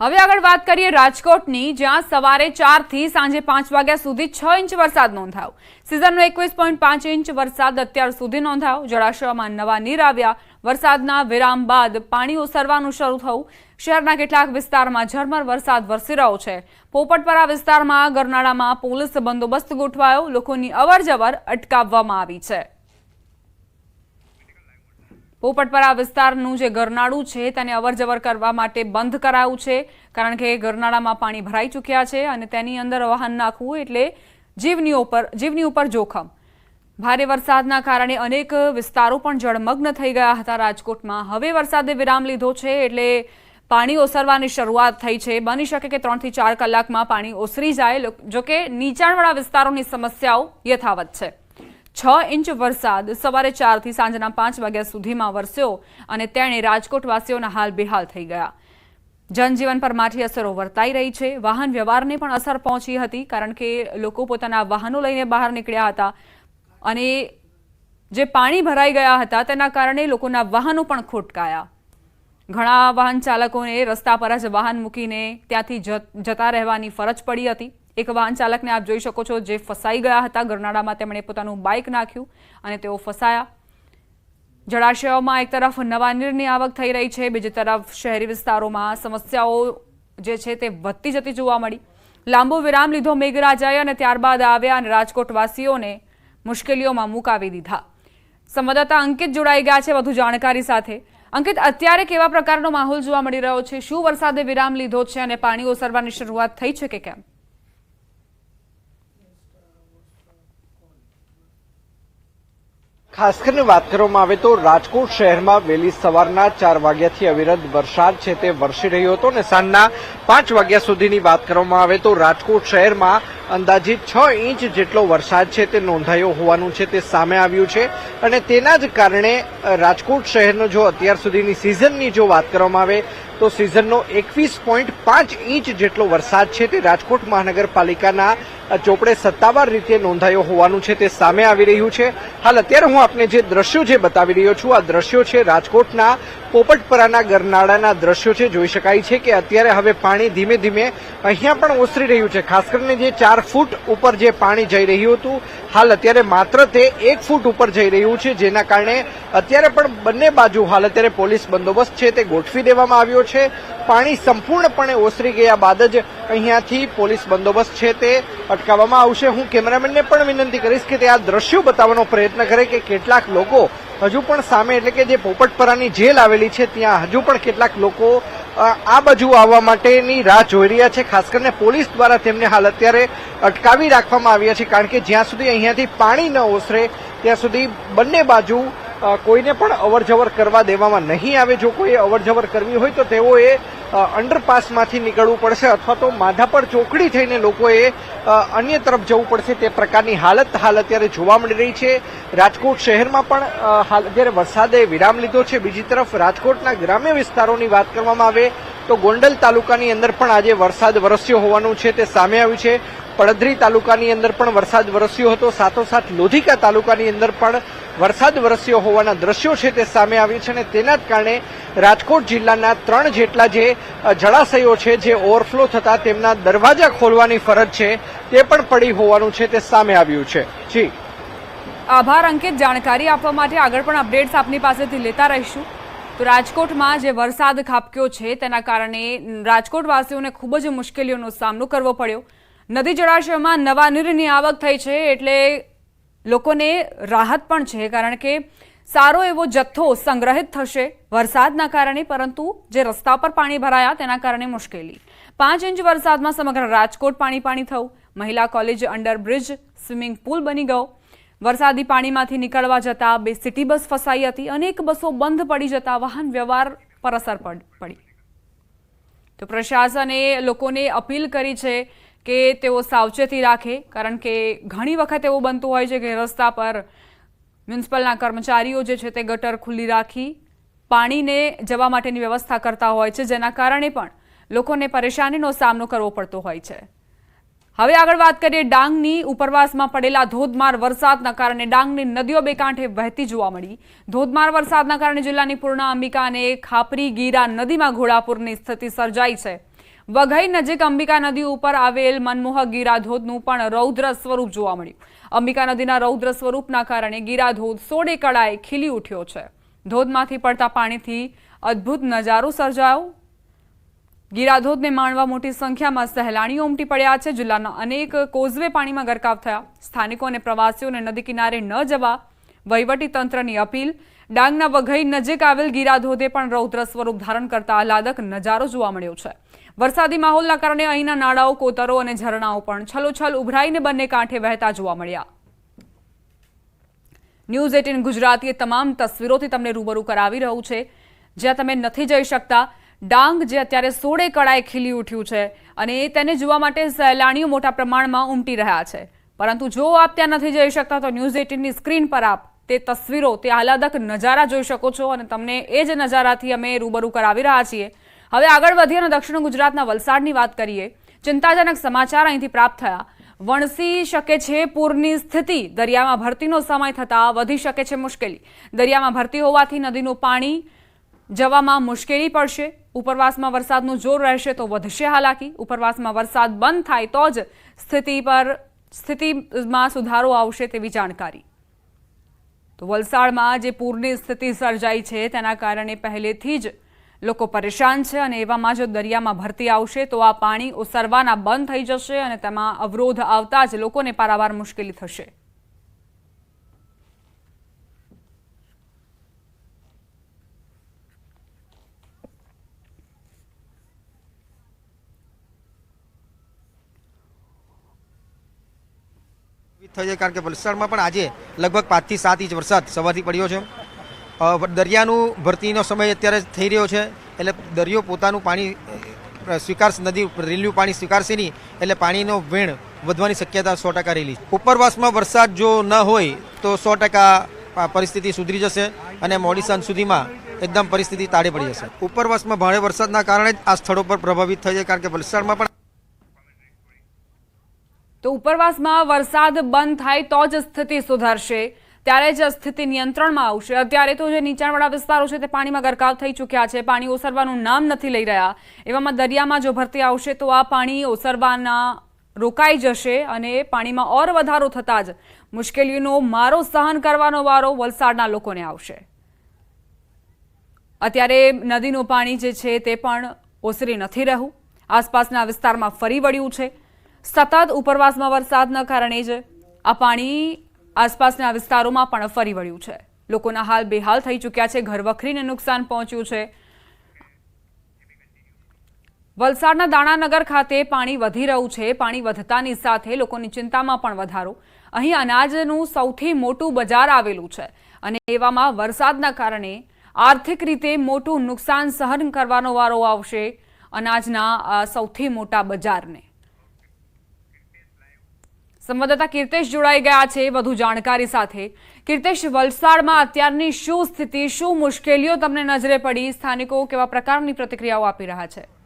હવે આગળ વાત કરીએ રાજકોટની, જ્યાં સવારે ચારથી સાંજે પાંચ વાગ્યા સુધી છ ઇંચ વરસાદ નોંધાયો. સિઝનનો એકવીસ પોઈન્ટ પાંચ ઇંચ વરસાદ અત્યાર સુધી નોંધાયો. જળાશયોમાં નવા નીર આવ્યા. વરસાદના વિરામ બાદ પાણી ઓસરવાનું શરૂ થયું. શહેરના કેટલાક વિસ્તારમાં ઝરમર વરસાદ વરસી રહ્યો છે. પોપટપરા વિસ્તારમાં ગરનાળામાં પોલીસ બંદોબસ્ત ગોઠવાયો. લોકોની અવરજવર અટકાવવામાં આવી છે. પોપટપરા વિસ્તારનું જે ગરનાળું છે તેને અવરજવર કરવા માટે બંધ કરાયું છે, કારણ કે ગરનાળામાં પાણી ભરાઈ ચૂક્યા છે અને તેની અંદર વાહન નાખવું એટલે જીવની ઉપર જીવની ઉપર જોખમ. ભારે વરસાદના કારણે અનેક વિસ્તારો પણ જળમગ્ન થઈ ગયા હતા રાજકોટમાં. હવે વરસાદે વિરામ લીધો છે એટલે પાણી ઓસરવાની શરૂઆત થઈ છે. બની શકે કે ત્રણથી ચાર કલાકમાં પાણી ઓસરી જાય જોકે નીચાણવાળા વિસ્તારોની સમસ્યાઓ યથાવત છે. છ ઇંચ વરસાદ સવારે ચારથી સાંજના પાંચ વાગ્યા સુધીમાં વરસ્યો અને તેણે રાજકોટવાસીઓના હાલ બેહાલ થઈ ગયા. જનજીવન પર માઠી અસરો વર્તાઈ રહી છે. વાહન વ્યવહારને પણ અસર પહોંચી હતી કારણ કે લોકો પોતાના વાહનો લઈને બહાર નીકળ્યા હતા અને જે પાણી ભરાઈ ગયા હતા તેના કારણે લોકોના વાહનો પણ ખોટકાયા. ઘણા વાહન ચાલકોને રસ્તા પર જ વાહન મૂકીને ત્યાંથી જત- રહેવાની ફરજ પડી હતી. એક વાહન ચાલકને આપ જોઈ શકો છો જે ફસાઈ ગયા હતા. ગરનાળામાં તેમણે પોતાનું બાઇક નાખ્યું અને તેઓ ફસાયા. જળાશયોમાં એક તરફ નવા નીરની આવક થઈ રહી છે. બીજી તરફ શહેરી વિસ્તારોમાં સમસ્યાઓ જે છે તે વધતી જતી જોવા મળી. લાંબો વિરામ લીધો મેઘરાજાએ અને ત્યારબાદ આવ્યા અને રાજકોટવાસીઓને મુશ્કેલીઓમાં મુકાવી દીધા. સંવાદદાતા અંકિત જોડાઈ ગયા છે વધુ જાણકારી સાથે. અંકિત, અત્યારે કેવા પ્રકારનો માહોલ જોવા મળી રહ્યો છે? શું વરસાદે વિરામ લીધો છે અને પાણી ઓસરવાની શરૂઆત થઈ છે કે કેમ? ખાસ કરીને વાત કરવામાં આવે તો રાજકોટ શહેરમાં વહેલી સવારના ચાર વાગ્યાથી અવિરત વરસાદ છે તે વરસી રહ્યો હતો અને સાંજના પાંચ વાગ્યા સુધીની વાત કરવામાં આવે તો રાજકોટ શહેરમાં અંદાજિત છ ઇંચ જેટલો વરસાદ છે તે નોંધાયો હોવાનું છે તે સામે આવ્યું છે. અને તેના જ કારણે રાજકોટ શહેરનો જો અત્યાર સુધીની સિઝનની જો વાત કરવામાં આવે તો સિઝનનો એકવીસ પોઈન્ટ પાંચ ઇંચ જેટલો વરસાદ છે તે રાજકોટ મહાનગરપાલિકાના ચોપડે સત્તાવાર રીતે નોંધાયો હોવાનું છે તે સામે આવી રહ્યું છે. હાલ અત્યારે હું આપને જે દ્રશ્યો જે બતાવી રહ્યો છું, આ દ્રશ્યો છે રાજકોટના પોપટપરાના ગરનાળાના દ્રશ્યો છે. જોઈ શકાય છે કે અત્યારે હવે પાણી ધીમે ધીમે અહીંયા પણ ઓસરી રહ્યું છે. ખાસ કરીને જે ચાર ફૂટ ઉપર જે પાણી જઈ રહ્યું હતું હાલ અત્યારે માત્ર તે એક ફૂટ ઉપર જઈ રહ્યું છે, જેના કારણે અત્યારે પણ બંને બાજુ હાલ અત્યારે પોલીસ બંદોબસ્ત છે, તે ગોઠવી દેવામાં આવ્યો છે. પાણી સંપૂર્ણપણે ઓસરી ગયા બાદ જ અહીંયાથી પોલીસ બંદોબસ્ત છે, તે અટકાવવામાં આવશે. હું કેમેરામેનને પણ વિનંતી કરીશ કે તે આ દ્રશ્યો બતાવવાનો પ્રયત્ન કરે કે કેટલાક લોકો હજુ પણ સામે, એટલે કે જે પોપટપરાની જેલ આવેલી છે, ત્યાં હજુ પણ કેટલાક લોકો આ બાજુ આવવા માટેની રાહ જોઈ રહ્યા છે. ખાસ કરીને પોલીસ દ્વારા તેમને હાલ અત્યારે અટકાવી રાખવામાં આવ્યા છે, કારણ કે જ્યાં સુધી અહીંયાથી પાણી ન ઓસરે, ત્યાં સુધી બંને બાજુ કોઈને પણ અવરજવર કરવા દેવામાં નહીં આવે. જો કોઈ અવરજવર કરવી હોય તો તેઓએ અંડરપાસમાંથી નીકળવું પડશે અથવા તો માધાપર ચોકડી થઈને લોકોએ અન્ય તરફ જવું પડશે. તે પ્રકારની હાલત હાલ અત્યારે જોવા મળી રહી છે. રાજકોટ શહેરમાં પણ હાલ અત્યારે વરસાદે વિરામ લીધો છે. બીજી તરફ રાજકોટના ગ્રામ્ય વિસ્તારોની વાત કરવામાં આવે તો ગોંડલ તાલુકાની અંદર પણ આજે વરસાદ વરસ્યો હોવાનું છે. તે સામે આવ્યું છે. પડધરી તાલુકાની અંદર પણ વરસાદ વરસ્યો હતો. સાથોસાથ લોધિકા તાલુકાની અંદર પણ વરસાદ વરસ્યો હોવાના દ્રશ્યો છે તે સામે આવ્યું છે અને તેના જ કારણે રાજકોટ જિલ્લાના ત્રણ જેટલા જે જળાશયો છે જે ઓવરફ્લો થતા તેમના દરવાજા ખોલવાની ફરજ છે તે પણ પડી હોવાનું છે તે સામે આવ્યું છે. જી. આભાર, અંકિત. જાણકારી આપવા માટે આગળ પણ અપડેટ્સ આપની પાસેથી લેતા રહીશું. તો રાજકોટમાં જે વરસાદ ખાબક્યો છે તેના કારણે રાજકોટવાસીઓને ખૂબ જ મુશ્કેલીઓનો સામનો કરવો પડ્યો. નદી જળાશયોમાં નવા નીરની આવક થઈ છે એટલે લોકોને રાહત પણ છે, કારણ કે સારો એવો જથ્થો સંગ્રહિત થશે વરસાદના કારણે, પરંતુ જે રસ્તા પર પાણી ભરાયા તેના કારણે મુશ્કેલી. પાંચ ઇંચ વરસાદમાં સમગ્ર રાજકોટ પાણી પાણી થયું. મહિલા કોલેજ અંડરબ્રિજ સ્વિમિંગ પુલ બની ગયો. વરસાદી પાણીમાંથી નીકળવા જતા બે સિટી બસ ફસાઈ હતી. અનેક બસો બંધ પડી જતા વાહન વ્યવહાર પર અસર પડ- તો પ્રશાસને લોકોને અપીલ કરી છે કે તેઓ સાવચેતી રાખે, કારણ કે ઘણી વખત એવું બનતું હોય છે કે રસ્તા પર મ્યુનિસિપલના કર્મચારીઓ જે છે તે ગટર ખુલ્લી રાખી પાણીને જવા માટેની વ્યવસ્થા કરતા હોય છે, જેના કારણે પણ લોકોને પરેશાનીનો સામનો કરવો પડતો હોય છે. હવે આગળ વાત કરીએ ડાંગની ઉપરવાસમાં પડેલા ધોધમાર વરસાદના કારણે ડાંગની નદીઓ બે કાંઠે વહેતી જોવા મળી. ધોધમાર વરસાદના કારણે જિલ્લાની પૂર્ણા અંબિકા અને ખાપરી ગીરા નદીમાં ઘોડાપુરની સ્થિતિ સર્જાઈ છે. વઘઈ નજીક અંબિકા નદી ઉપર આવેલ મનમોહક ગીરાધોધનું પણ રૌદ્ર સ્વરૂપ જોવા મળ્યું. અંબિકા નદીના રૌદ્ર સ્વરૂપના કારણે ગીરાધોધ સોડે કળાએ ખીલી ઉઠ્યો છે. ધોધમાંથી પડતા પાણીથી અદ્ભુત નજારો સર્જાયો. ગીરાધોધને માણવા મોટી સંખ્યામાં સહેલાણીઓ ઉમટી પડ્યા છે. જિલ્લાના અનેક કોઝવે પાણીમાં ગરકાવ થયા. સ્થાનિકો અને પ્રવાસીઓને નદી કિનારે ન જવા વહીવટી તંત્રની અપીલ. ડાંગના વઘઈ નજીક આવેલ ગીરાધોધે પણ રૌદ્ર સ્વરૂપ ધારણ કરતા આહલાદક નજારો જોવા મળ્યો છે. વરસાદી માહોલના કારણે અહીંના નાળાઓ, કોતરો અને ઝરણાઓ પણ છલોછલ ઉભરાઈને બંને કાંઠે વહેતા જોવા મળ્યા. ન્યૂઝ એટીન ગુજરાતીએ તમામ તસવીરોથી તમને રૂબરૂ કરાવી રહ્યું છે. જ્યાં તમે નથી જઈ શકતા, ડાંગ જે અત્યારે સોળે કળાએ ખીલી ઉઠ્યું છે અને તેને જોવા માટે સહેલાણીઓ મોટા પ્રમાણમાં ઉમટી રહ્યા છે. પરંતુ જો આપ ત્યાં નથી જઈ શકતા, તો ન્યૂઝ એટીનની સ્ક્રીન પર આપ તે તસવીરો, તે આહલાદક નજારા જોઈ શકો છો અને તમને એ જ નજારાથી અમે રૂબરૂ કરાવી રહ્યા છીએ. હવે આગળ વધીએ અને દક્ષિણ ગુજરાતના વલસાડની વાત કરીએ. ચિંતાજનક સમાચાર અહીંથી પ્રાપ્ત થયા. વણસી શકે છે પૂરની સ્થિતિ. દરિયામાં ભરતીનો સમય થતાં વધી શકે છે મુશ્કેલી. દરિયામાં ભરતી હોવાથી નદીનું પાણી જવામાં મુશ્કેલી પડશે. ઉપરવાસમાં વરસાદનું જોર રહેશે તો વધશે હાલાકી. ઉપરવાસમાં વરસાદ બંધ થાય તો જ સ્થિતિ પર, સ્થિતિમાં સુધારો આવશે તેવી જાણકારી. તો વલસાડમાં જે પૂરની સ્થિતિ સર્જાઈ છે તેના કારણે પહેલેથી જ લોકો પરેશાન છે અને એવામાં જો દરિયામાં ભરતી આવશે તો આ પાણી ઓસરવાના બંધ થઈ જશે અને તેમાં અવરોધ આવતા જ લોકોને પારાવાર મુશ્કેલી થશે. થઈ જાય કારણ કે વલસાડમાં પણ આજે લગભગ પાંચથી સાત ઇંચ વરસાદ સવારથી પડ્યો છે. દરિયાનું ભરતીનો સમય અત્યારે થઈ રહ્યો છે, એટલે દરિયો પોતાનું પાણી સ્વીકારશે નદી રેલ્યું પાણી સ્વીકારશે નહીં, એટલે પાણીનો વેણ વધવાની શક્યતા સો ટકા રહેલી. ઉપરવાસમાં વરસાદ જો ન હોય, તો સો ટકા પરિસ્થિતિ સુધરી જશે અને મોડી સાંજ સુધીમાં એકદમ પરિસ્થિતિ તાળે પડી જશે ઉપરવાસમાં ભારે વરસાદના કારણે જ આ સ્થળો પર પ્રભાવિત થઈ છે, કારણ કે વલસાડમાં પણ તો ઉપરવાસમાં વરસાદ બંધ થાય તો જ સ્થિતિ સુધરશે ત્યારે જ સ્થિતિ નિયંત્રણમાં આવશે. અત્યારે તો જે નીચાણવાળા વિસ્તારો છે તે પાણીમાં ગરકાવ થઈ ચૂક્યા છે. પાણી ઓસરવાનું નામ નથી લઈ રહ્યા. એવામાં દરિયામાં જો ભરતી આવશે તો આ પાણી ઓસરવાના રોકાઈ જશે અને પાણીમાં ઓર વધારો થતાં જ મુશ્કેલીનો મારો સહન કરવાનો વારો વલસાડના લોકોને આવશે. અત્યારે નદીનું પાણી જે છે તે પણ ઓસરી નથી રહ્યું. આસપાસના વિસ્તારમાં ફરી વળ્યું છે. સતત ઉપરવાસમાં વરસાદના કારણે જ આ પાણી આસપાસના વિસ્તારોમાં પણ ફરી વળ્યું છે. લોકોના હાલ બેહાલ થઈ ચૂક્યા છે, ઘર વખરીને નુકસાન પહોંચ્યું છે. વલસાડના દાણાનગર ખાતે પાણી વધી રહ્યું છે, પાણી વધતાની સાથે લોકોની ચિંતામાં પણ વધારો. અહીં અનાજનું સૌથી મોટું બજાર આવેલું છે અને એવામાં વરસાદના કારણે આર્થિક રીતે મોટું નુકસાન સહન કરવાનો વારો આવશે અનાજના સૌથી મોટા બજારને. સંવાદદાતા કીર્તેશ જોડાઈ ગયા છે વધુ જાણકારી સાથે. કીર્તેશ, વલસાડમાં અત્યારની શું સ્થિતિ, શું મુશ્કેલીઓ તમને નજરે પડી? સ્થાનિકો કેવા પ્રકારની પ્રતિક્રિયાઓ આપી રહ્યા છે?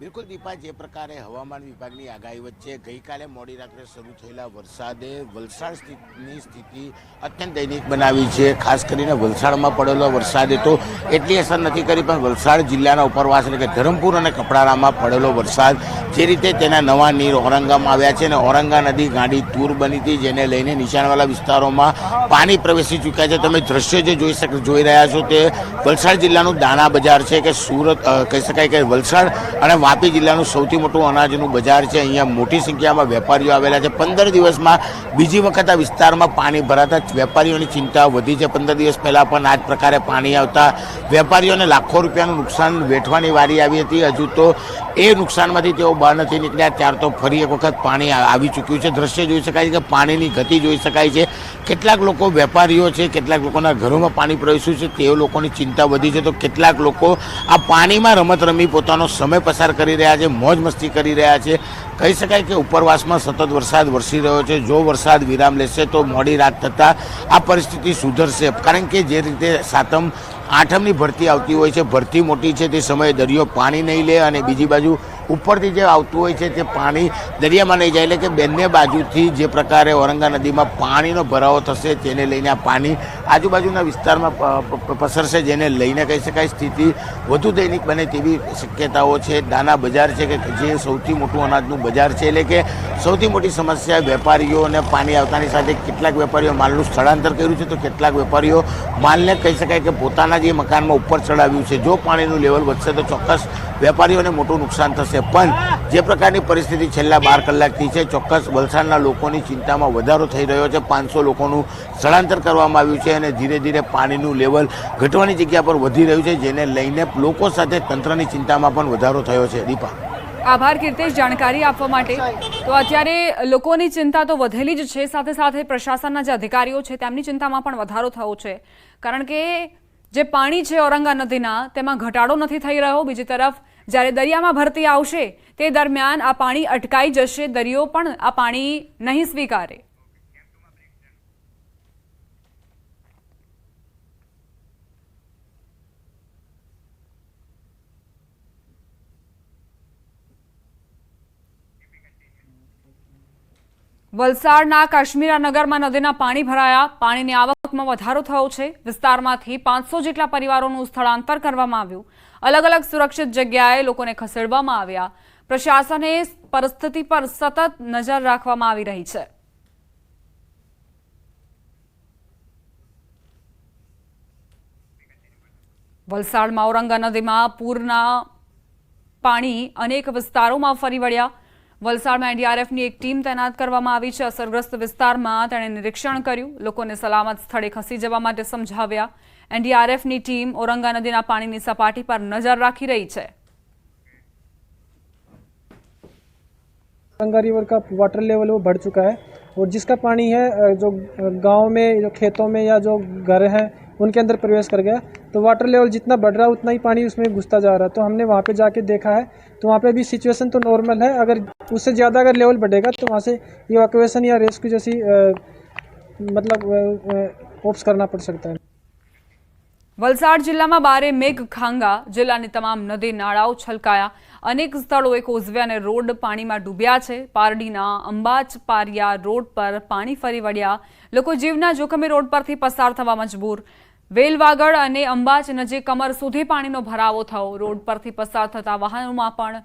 બિલકુલ દીપા, જે પ્રકારે હવામાન વિભાગની આગાહી વચ્ચે ગઈકાલે મોડી રાત્રે શરૂ થયેલા વરસાદે વલસાડ સ્થિતિની સ્થિતિ અત્યંત દૈનિક બનાવી છે. ખાસ કરીને વલસાડમાં પડેલો વરસાદે તો એટલી અસર નથી કરી, પણ વલસાડ જિલ્લાના ઉપરવાસ એટલે કે ધરમપુર અને કપડારામાં પડેલો વરસાદ જે રીતે તેના નવા નીર ઔરંગામાં આવ્યા છે અને ઔરંગા નદી ગાંડી તૂર બની હતી, જેને લઈને નીચાણવાળા વિસ્તારોમાં પાણી પ્રવેશી ચૂક્યા છે. તમે દ્રશ્ય જે જોઈ શક, જોઈ રહ્યા છો તે વલસાડ જિલ્લાનું દાણા બજાર છે કે સુરત કહી શકાય કે વલસાડ અને વાપી જિલ્લાનું સૌથી મોટું અનાજનું બજાર છે. અહીંયા મોટી સંખ્યામાં વેપારીઓ આવેલા છે. પંદર દિવસમાં બીજી વખત આ વિસ્તારમાં પાણી ભરાતા વેપારીઓની ચિંતા વધી છે. પંદર દિવસ પહેલાં પણ આ જ પ્રકારે પાણી આવતા વેપારીઓને લાખો રૂપિયાનું નુકસાન વેઠવાની વારી આવી હતી. હજુ તો એ નુકસાનમાંથી તેઓ બહાર નથી નીકળ્યા ત્યાર તો ફરી એક વખત પાણી આવી ચૂક્યું છે. દ્રશ્ય જોઈ શકાય છે કે પાણીની ગતિ જોઈ શકાય છે. કેટલાક લોકો વેપારીઓ છે, કેટલાક લોકોના ઘરોમાં પાણી પ્રવેશ્યું છે તે લોકોની ચિંતા વધી છે. તો કેટલાક લોકો આ પાણીમાં રમત રમી પોતાનો સમય પસાર કરી રહ્યા છે, મોજ મસ્તી કરી રહ્યા છે. કહી શકાય કે ઉપરવાસમાં સતત વરસાદ વરસી રહ્યો છે. જો વરસાદ વિરામ લેશે તો મોડી રાત થતાં આ પરિસ્થિતિ સુધરશે. કારણ કે જે રીતે સાતમ, આઠમની ભરતી આવતી હોય છે, ભરતી મોટી છે, તે સમયે દરિયો પાણી નહીં લે અને બીજી બાજુ ઉપરથી જે આવતું હોય છે તે પાણી દરિયામાં નહીં જાય, એટલે કે બંને બાજુથી જે પ્રકારે ઔરંગા નદીમાં પાણીનો ભરાવો થશે તેને લઈને આ પાણી આજુબાજુના વિસ્તારમાં પસરશે, જેને લઈને કહી શકાય સ્થિતિ વધુ દૈનિક બને તેવી શક્યતાઓ છે. દાના બજાર છે કે જે સૌથી મોટું અનાજનું બજાર છે, એટલે કે સૌથી મોટી સમસ્યા વેપારીઓને પાણી આવતાની સાથે કેટલાક વેપારીઓ માલનું સ્થળાંતર કર્યું છે, તો કેટલાક વેપારીઓ માલને કહી શકાય કે પોતાના જે મકાનમાં ઉપર ચડાવ્યું છે. જો પાણીનું લેવલ વધશે, તો ચોક્કસ વેપારીઓને મોટું નુકસાન થશે. પણ જે પ્રકારની પરિસ્થિતિ છેલ્લા બાર કલાકથી છે, ચોક્કસ વલસાડના લોકોની ચિંતામાં વધારો થઈ રહ્યો છે. પાંચસો લોકોનું સ્થળાંતર કરવામાં આવ્યું છે અને ધીરે ધીરે પાણીનું લેવલ ઘટવાની જગ્યા પર વધી રહ્યું છે, જેને લઈને લોકો સાથે તંત્રની ચિંતામાં પણ વધારો થયો છે. દીપા. આભાર કીર્તેશ, જાણકારી આપવા માટે. તો અત્યારે લોકોની ચિંતા તો વધેલી જ છે, સાથે સાથે પ્રશાસનના જે અધિકારીઓ છે, તેમની ચિંતામાં પણ વધારો થયો છે. કારણ કે જે પાણી છે ઔરંગા નદીના તેમાં ઘટાડો નથી થઈ રહ્યો. બીજી તરફ જ્યારે દરિયામાં ભરતી આવશે, તે દરમિયાન આ પાણી અટકાઈ જશે. દરિયો પણ આ પાણી નહીં સ્વીકારે. વલસાડના કાશ્મીરા નગરમાં નદીના પાણી ભરાયા. પાણીની આવકમાં વધારો થયો છે. વિસ્તારમાંથી પાંચસો જેટલા પરિવારોનું સ્થળાંતર કરવામાં આવ્યું. અલગ અલગ સુરક્ષિત જગ્યાએ લોકોને ખસેડવામાં આવ્યા. પ્રશાસને પરિસ્થિતિ પર સતત નજર રાખવામાં આવી રહી છે. વલસાડમાં, ઔરંગા નદીમાં પૂરના પાણી અનેક વિસ્તારોમાં ફરી વળ્યા. વલસાડમાં એનડીઆરએફની એક ટીમ તૈનાત કરવામાં આવી છે. અસરગ્રસ્ત વિસ્તારમાં તેણે નિરીક્ષણ કર્યું. લોકોને સલામત સ્થળે ખસી જવા માટે સમજાવ્યા. એનડીઆરએફની ટીમ ઔરંગા નદીના પાણીની સપાટી પર નજર રાખી રહી છે गंगा रिवर का वाटर लेवल वो बढ़ चुका है और जिसका पानी है अ, जो गांव में जो खेतों में या जो घर हैं उनके अंदर प्रवेश कर गया तो वाटर लेवल जितना बढ़ रहा है उतना ही पानी उसमें घुसता जा रहा है तो हमने वहाँ पे जाके देखा है तो वहाँ पे अभी सिचुएशन तो नॉर्मल है अगर उससे ज़्यादा अगर लेवल बढ़ेगा तो वहाँ से इवाकुएशन या रेस्क्यू जैसी अ, मतलब ऑप्स करना पड़ सकता है વલસાડ જિલ્લામાં બારે મેઘ ખાંગા. જિલ્લાની તમામ નદી, નાળાઓ છલકાયા. અનેક સ્થળોએ કોઝવે અને રોડ પાણીમાં ડૂબ્યા છે. પારડીના અંબાચ પારિયા રોડ પર પાણી ફરી વળ્યા. લોકો જીવના જોખમે રોડ પરથી પસાર થવા મજબૂર. વેલવાગડ અને અંબાચ નજીક કમર સુધી પાણીનો ભરાવો થયો. રોડ પરથી પસાર થતા વાહનોમાં પણ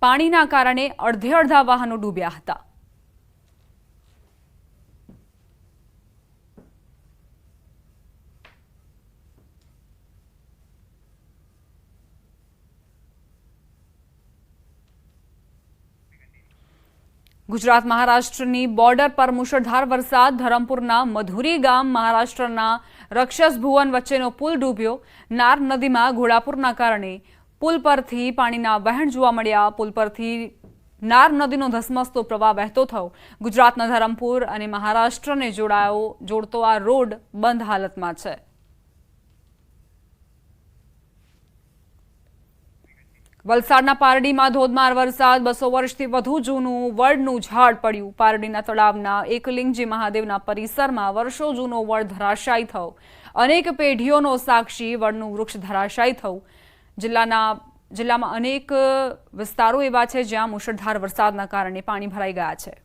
પાણીના કારણે અડધે અડધા વાહનો ડૂબ્યા હતા. ગુજરાત મહારાષ્ટ્રની બોર્ડર પર મુશળધાર વરસાદ. ધરમપુરના મધુરી ગામ મહારાષ્ટ્રના રક્ષસ ભુવન વચ્ચેનો પુલ ડૂબ્યો. નાર નદીમાં ઘોડાપુરના કારણે પુલ પરથી પાણીના વહેણ જોવા મળ્યા. પુલ પરથી નાર નદીનો ધસમસતો પ્રવાહ વહેતો થયો. ગુજરાતના ધરમપુર અને મહારાષ્ટ્રને જોડાયો જોડતો આ રોડ બંધ હાલતમાં છે. વલસાડના પારડીમાં ધોધમાર વરસાદ, બસો વર્ષથી વધુ જૂનું વડનું ઝાડ પડ્યું. પારડીના તળાવના એકલિંગજી મહાદેવના પરિસરમાં વર્ષો જૂનો વડ ધરાશાયી થયો. અનેક પેઢીઓનો સાક્ષી વડનું વૃક્ષ ધરાશાયી થયું. જિલ્લાના, જિલ્લામાં અનેક વિસ્તારો એવા છે જ્યાં મુશળધાર વરસાદના કારણે પાણી ભરાઈ ગયા છે.